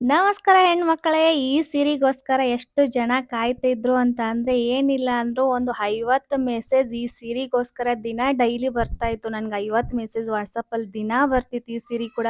ನಮಸ್ಕಾರ ಹೆಣ್ಮಕ್ಳೇ ಈ ಸೀರೆಗೋಸ್ಕರ ಎಷ್ಟು ಜನ ಕಾಯ್ತಿದ್ರು ಅಂತ ಅಂದ್ರೆ ಏನಿಲ್ಲ ಅಂದ್ರು ಒಂದು ಐವತ್ತು ಮೆಸೇಜ್ ಈ ಸೀರೆಗೋಸ್ಕರ ದಿನ ಡೈಲಿ ಬರ್ತಾ ಇತ್ತು. ನನ್ಗೆ ಐವತ್ತು ಮೆಸೇಜ್ ವಾಟ್ಸಪ್ ಅಲ್ಲಿ ದಿನ ಬರ್ತಿತ್ತು. ಈ ಸೀರೆ ಕೂಡ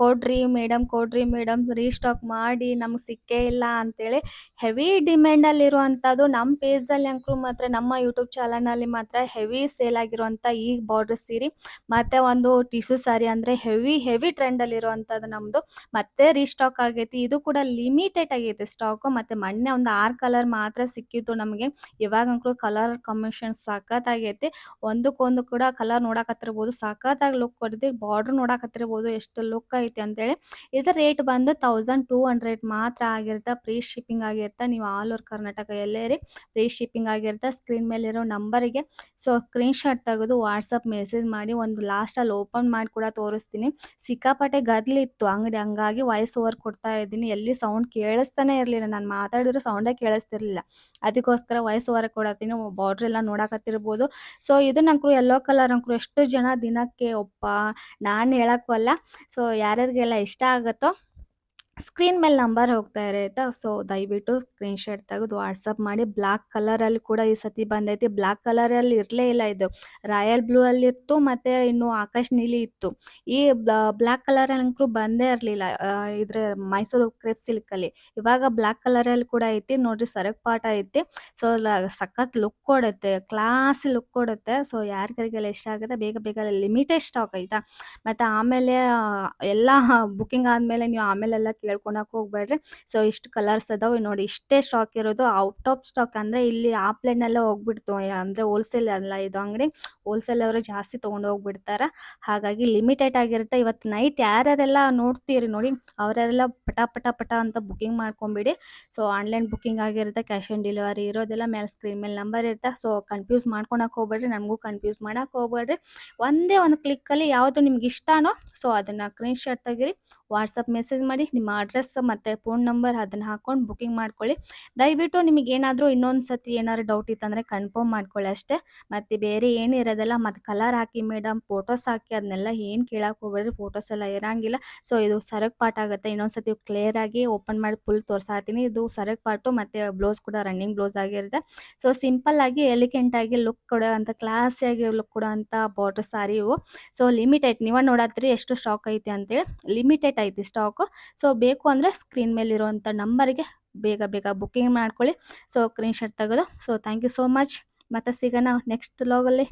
ಕೊಡ್ರಿ ಮೇಡಮ್ ಕೊಡ್ರಿ ಮೇಡಮ್ ರೀಸ್ಟಾಕ್ ಮಾಡಿ, ನಮ್ಗೆ ಸಿಕ್ಕೇ ಇಲ್ಲ ಅಂತೇಳಿ ಹೆವಿ ಡಿಮ್ಯಾಂಡ್ ಅಲ್ಲಿ ಇರುವಂತದ್ದು ನಮ್ಮ ಅಲ್ಲಿ ಅಂಕರು ಮಾತ್ರ, ನಮ್ಮ ಯೂಟ್ಯೂಬ್ ಚಾನಲ್ ಅಲ್ಲಿ ಮಾತ್ರ ಹೆವಿ ಸೇಲ್ ಆಗಿರುವಂತ ಈ ಬಾರ್ಡರ್ ಸೀರೆ, ಮತ್ತೆ ಒಂದು ಟಿಶ್ಯೂ ಸಾರಿ ಅಂದ್ರೆ ಹೆವಿ ಹೆವಿ ಟ್ರೆಂಡ್ ಅಲ್ಲಿ ಇರುವಂತದ್ದು ನಮ್ದು. ಮತ್ತೆ ರೀಸ್ಟಾಕ್ ಆಗೈತಿ. ಇದು ಕೂಡ ಲಿಮಿಟೆಡ್ ಆಗೈತೆ ಸ್ಟಾಕ್ ಮತ್ತೆ ಮೊನ್ನೆ ಒಂದು ಆರ್ ಕಲರ್ ಮಾತ್ರ ಸಿಕ್ಕಿತ್ತು ನಮಗೆ. ಇವಾಗ ಕಲರ್ ಕಾಂಬಿನೇಷನ್ ಸಖತ್ ಆಗೈತಿ ಒಂದಕ್ಕೊಂದು ಕೂಡ ಕಲರ್ ನೋಡಕತ್ತಿರ್ಬೋದು ಸಖತ್ತಾಗಿ ಲುಕ್ ಕೊಡ್ತಿ ಬಾರ್ಡರ್ ನೋಡಕತ್ತಿರ್ಬೋದು ಎಷ್ಟು ಲುಕ್ ಐತಿ ಅಂತೇಳಿ. ಇದರ ರೇಟ್ ಬಂದು ತೌಸಂಡ್ ಟೂ ಹಂಡ್ರೆಡ್ ಮಾತ್ರ ಆಗಿರುತ್ತೆ. ಫ್ರೀ ಶಿಪ್ಪಿಂಗ್ ಆಗಿರುತ್ತೆ. ನೀವು ಆಲ್ ಓವರ್ ಕರ್ನಾಟಕ ಎಲ್ಲೇ ರೀ ಫ್ರೀ ಶಿಪ್ಪಿಂಗ್ ಆಗಿರುತ್ತೆ. ಸ್ಕ್ರೀನ್ ಮೇಲೆ ಇರೋ ನಂಬರಿಗೆ ಸೊ ಸ್ಕ್ರೀನ್ ಶಾಟ್ ತೆಗೆದು ವಾಟ್ಸಪ್ ಮೆಸೇಜ್ ಮಾಡಿ ಒಂದು ಲಾಸ್ಟಲ್ಲಿ ಓಪನ್ ಮಾಡಿ ಕೂಡ ತೋರಿಸ್ತೀನಿ. ಸಿಕ್ಕಾಪಟ್ಟೆ ಗದ್ಲಿತ್ತು ಅಂಗಡಿ. ಹಂಗಾಗಿ ವಾಯ್ಸ್ ಓವರ್ ಕೊಡ್ತಾ ಇದ್ದೀನಿ, ಎಲ್ಲಿ ಸೌಂಡ್ ಕೇಳಿಸ್ತಾನೆ ಇರಲಿಲ್ಲ. ನಾನು ಮಾತಾಡಿದ್ರೆ ಸೌಂಡೇ ಕೇಳಿಸ್ತಿರ್ಲಿಲ್ಲ. ಅದಕ್ಕೋಸ್ಕರ ವಯಸ್ಸು ಓವರ್ ಕೊಡತ್ತೀನಿ ಬಾರ್ಡ್ರ್ ಎಲ್ಲ ನೋಡಕತ್ತಿರ್ಬೋದು. ಸೊ ಇದು ನಂಕರು ಯೆಲ್ಲೋ ಕಲರ್ ಅಂಕರು ಎಷ್ಟು ಜನ ದಿನಕ್ಕೆ ಒಪ್ಪ ನಾನು ಹೇಳಕ್ಕಲ್ಲ ಸೊ ಯಾರ್ಯಾರಿಗೆಲ್ಲ ಇಷ್ಟ ಆಗುತ್ತೋ ಸ್ಕ್ರೀನ್ ಮೇಲೆ ನಂಬರ್ ಹೋಗ್ತಾ ಇರುತ್ತೆ. ಸೊ, ದಯವಿಟ್ಟು ಸ್ಕ್ರೀನ್ ಶಾಟ್ ತೆಗೆದು ವಾಟ್ಸಪ್ ಮಾಡಿ. ಬ್ಲಾಕ್ ಕಲರಲ್ಲಿ ಕೂಡ ಈ ಸತಿ ಬಂದೈತಿ. ಬ್ಲಾಕ್ ಕಲರಲ್ಲಿ ಇರಲೇ ಇಲ್ಲ ಇದು. ರಾಯಲ್ ಬ್ಲೂ ಅಲ್ಲಿ ಇತ್ತು ಮತ್ತೆ ಇನ್ನು ಆಕಾಶ್ ನೀಲಿ ಇತ್ತು. ಈ ಬ್ಲಾಕ್ ಕಲರ್ ಅಂಕರು ಬಂದೇ ಇರಲಿಲ್ಲ. ಇದ್ರ ಮೈಸೂರು ಕ್ರೆಪ್ ಸಿಲ್ಕ್ ಅಲ್ಲಿ. ಇವಾಗ ಬ್ಲಾಕ್ ಕಲರಲ್ಲಿ ಕೂಡ ಐತಿ. ನೋಡ್ರಿ ಸರಕ್ ಪಾಠ ಐತಿ. ಸೊ ಸಖತ್ ಲುಕ್ ಕೊಡುತ್ತೆ. ಕ್ಲಾಸ್ ಲುಕ್ ಕೊಡುತ್ತೆ. ಸೊ ಯಾರಿಗೆಲ್ಲ ಇಷ್ಟ ಆಗುತ್ತೆ ಬೇಗ ಬೇಗ ಲಿಮಿಟೆಡ್ ಸ್ಟಾಕ್ ಐತಾ. ಮತ್ತೆ ಆಮೇಲೆ ಎಲ್ಲ ಬುಕಿಂಗ್ ಆದ್ಮೇಲೆ ನೀವು ಆಮೇಲೆಲ್ಲ ಕೇಳ್ಕೊಳಕ್ ಹೋಗ್ಬೇಡ್ರಿ. ಸೊ ಇಷ್ಟು ಕಲರ್ಸ್ ಅದಾವೆ. ನೋಡಿ, ಇಷ್ಟೇ ಸ್ಟಾಕ್ ಇರೋದು. ಔಟ್ ಆಫ್ ಸ್ಟಾಕ್ ಅಂದ್ರೆ ಇಲ್ಲಿ ಆಫ್ಲೈನ್ ಎಲ್ಲ ಹೋಗ್ಬಿಡ್ತು. ಅಂದ್ರೆ ಹೋಲ್ಸೇಲ್ ಅಲ್ಲ ಇದು ಅಂಗಡಿ. ಹೋಲ್ಸೇಲ್ ಅವರು ಜಾಸ್ತಿ ತಗೊಂಡು ಹೋಗ್ಬಿಡ್ತಾರ. ಹಾಗಾಗಿ ಲಿಮಿಟೆಡ್ ಆಗಿರುತ್ತೆ. ಇವತ್ತು ನೈಟ್ ಯಾರ್ಯಾರೆಲ್ಲ ನೋಡ್ತೀರಿ ನೋಡಿ ಅವರೆಲ್ಲ ಪಟ ಪಟ ಪಟ ಅಂತ ಬುಕಿಂಗ್ ಮಾಡ್ಕೊಂಬಿಡಿ. ಸೊ ಆನ್ಲೈನ್ ಬುಕಿಂಗ್ ಆಗಿರುತ್ತೆ ಕ್ಯಾಶ್ ಆನ್ ಡೆಲಿವರಿ ಇರೋದೆಲ್ಲ ಮೇಲೆ ಸ್ಕ್ರೀನ್ ಮೇಲೆ ನಂಬರ್ ಇರುತ್ತೆ. ಸೊ ಕನ್ಫ್ಯೂಸ್ ಮಾಡ್ಕೊಳಕ್ ಹೋಗ್ಬೇಡ್ರಿ. ನಮಗೂ ಕನ್ಫ್ಯೂಸ್ ಮಾಡಕ್ ಹೋಗ್ಬೇಡ್ರಿ. ಒಂದೇ ಒಂದು ಕ್ಲಿಕ್ಕಲ್ಲಿ ಯಾವುದು ನಿಮ್ಗೆ ಇಷ್ಟನೋ ಸೊ ಅದನ್ನ ಸ್ಕ್ರೀನ್ ಶಾಟ್ ತಗಿರಿ. ವಾಟ್ಸಪ್ ಮೆಸೇಜ್ ಮಾಡಿ, ನಿಮ್ಮ ಅಡ್ರೆಸ್ ಮತ್ತು ಫೋನ್ ನಂಬರ್ ಅದನ್ನ ಹಾಕೊಂಡು ಬುಕಿಂಗ್ ಮಾಡ್ಕೊಳ್ಳಿ. ದಯವಿಟ್ಟು ನಿಮಗೆ ಏನಾದರೂ ಇನ್ನೊಂದು ಸತಿ ಏನಾದ್ರು ಡೌಟ್ ಇತ್ತಂದರೆ ಕನ್ಫರ್ಮ್ ಮಾಡ್ಕೊಳ್ಳಿ ಅಷ್ಟೇ. ಮತ್ತು ಬೇರೆ ಏನು ಇರೋದಿಲ್ಲ, ಮತ್ತು ಕಲರ್ ಹಾಕಿ ಮೇಡಮ್ ಫೋಟೋಸ್ ಹಾಕಿ ಅದನ್ನೆಲ್ಲ ಏನು ಕೇಳಕ್ಕೆ ಹೋಗ್ಬೇಡ್ರಿ ಫೋಟೋಸ್ ಎಲ್ಲ ಇರಂಗಿಲ್ಲ. ಸೊ ಇದು ಸರಕ್ ಪಾರ್ಟ್ ಆಗುತ್ತೆ. ಇನ್ನೊಂದು ಕ್ಲಿಯರ್ ಆಗಿ ಓಪನ್ ಮಾಡಿ ಫುಲ್ ತೋರಿಸಾತೀನಿ. ಇದು ಸರಕ್ ಪಾಟು ಮತ್ತು ಬ್ಲೌಸ್ ಕೂಡ ರನ್ನಿಂಗ್ ಬ್ಲೌಸ್ ಆಗಿರುತ್ತೆ. ಸೊ ಸಿಂಪಲ್ ಆಗಿ ಎಲಿಗೆಂಟ್ ಆಗಿ ಲುಕ್ ಕೊಡೋ ಅಂತ ಕ್ಲಾಸಿಯಾಗಿ ಲುಕ್ ಕೊಡೋ ಅಂತ ಬಾರ್ಡರ್ ಸಾರಿ ಇವು. ಸೊ ಲಿಮಿಟೆಡ್ ನೀವ ನೋಡತ್ರಿ ಎಷ್ಟು ಸ್ಟಾಕ್ ಐತಿ ಅಂತೇಳಿ. ಲಿಮಿಟೆಡ್ ಐತಿ ಸ್ಟಾಕು ಸೊ ಬೇಕು ಅಂದರೆ ಸ್ಕ್ರೀನ್ ಮೇಲೆ ಇರುವಂಥ ನಂಬರ್ಗೆ ಬೇಗ ಬೇಗ ಬುಕ್ಕಿಂಗ್ ಮಾಡ್ಕೊಳ್ಳಿ. ಸೊ ಸ್ಕ್ರೀನ್ ಶಾಟ್ ತೆಗೆದು. So thank you so much ಮತ್ತೆ ಸಿಗೋಣ ನೆಕ್ಸ್ಟ್ ಲಾಗಲ್ಲಿ